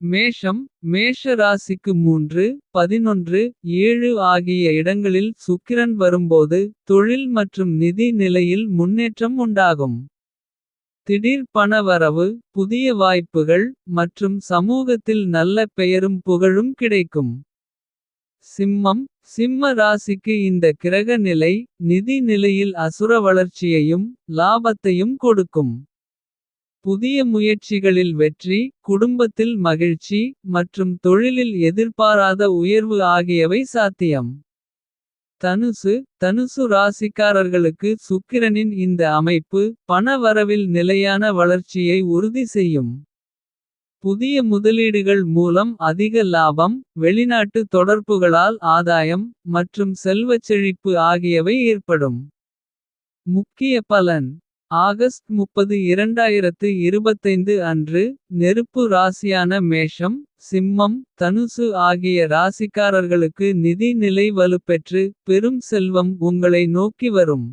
மேஷம் மேஷ ராசிக்கு மூன்று பதினொன்று ஏழு ஆகிய இடங்களில் சுக்கிரன் வரும்போது. தொழில் மற்றும் நிதி நிலையில் முன்னேற்றம் உண்டாகும். திடீர் பண வரவு புதிய வாய்ப்புகள் மற்றும் சமூகத்தில் நல்ல பெயரும் புகழும் கிடைக்கும். சிம்மம் சிம்ம ராசிக்கு இந்த கிரக நிலை நிதி நிலையில் அசுர வளர்ச்சியையும். லாபத்தையும் கொடுக்கும் புதிய முயற்சிகளில் வெற்றி. குடும்பத்தில் மகிழ்ச்சி மற்றும் தொழிலில் எதிர்பாராத உயர்வு ஆகியவை சாத்தியம். தனுசு தனுசு ராசிக்காரர்களுக்கு சுக்கிரனின் இந்த அமைப்பு. பண வரவில் நிலையான வளர்ச்சியை உறுதி செய்யும். புதிய முதலீடுகள் மூலம் அதிக லாபம். வெளிநாட்டு தொடர்புகளால் ஆதாயம் மற்றும் செல்வச் செழிப்பு ஆகியவை ஏற்படும். முக்கிய பலன் ஆகஸ்ட் 30 2025 அன்று. நெருப்பு ராசியான மேஷம் சிம்மம் தனுசு ஆகிய ராசிக்காரர்களுக்கு நிதி நிலை வலுப்பெற்று. பெரும் செல்வம் உங்களை நோக்கி வரும்.